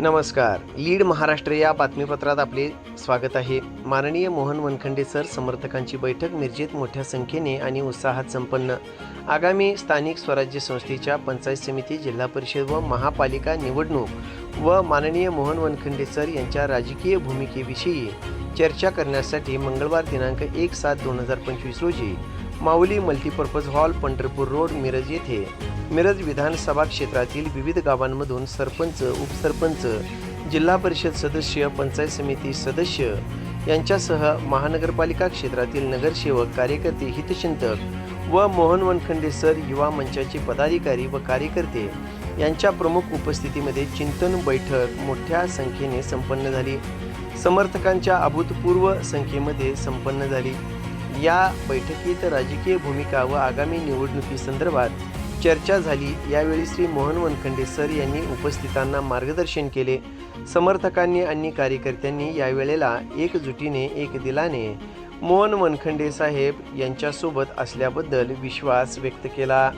नमस्कार. लीड महाराष्ट्र या बातमीपत्रात आपले स्वागत आहे. माननीय मोहन वनखंडे सर समर्थकांची बैठक मिरजेत मोठ्या संख्येने आणि उत्साहात संपन्न. आगामी स्थानिक स्वराज्य संस्थेच्या पंचायत समिती जिल्हा परिषद व महापालिका निवडणूक व माननीय मोहन वनखंडे सर यांच्या राजकीय भूमिकेविषयी चर्चा करण्यासाठी मंगळवार दिनांक एक सात दोन हजार पंचवीस रोजी Mauli multipurpose hall Pandharpur road Miraj येथे मिरज विधानसभा क्षेत्रातील विविध गावांमधून सरपंच उपसरपंच जिल्हा परिषद सदस्य पंचायत समिती सदस्य यांच्यासह महानगरपालिका क्षेत्रातील नगरसेवक कार्यकर्ते हितचिंतक व मोहन वनखंडे सर युवा मंचाचे पदाधिकारी व कार्यकर्ते यांच्या प्रमुख उपस्थितीमध्ये चिंतन बैठक मोठ्या संख्येने संपन्न झाली. समर्थकांच्या अभूतपूर्व संख्येमध्ये संपन्न झाली. या बैठकीत राजकीय भूमिका व आगामी निवडणुकीसंदर्भात चर्चा झाली. यावेळी श्री मोहन वनखंडे सर यांनी उपस्थितांना मार्गदर्शन केले. समर्थकांनी आणि कार्यकर्त्यांनी यावेळेला एकजुटीने एक दिलाने मोहन वनखंडे साहेब यांच्यासोबत असल्याबद्दल विश्वास व्यक्त केला.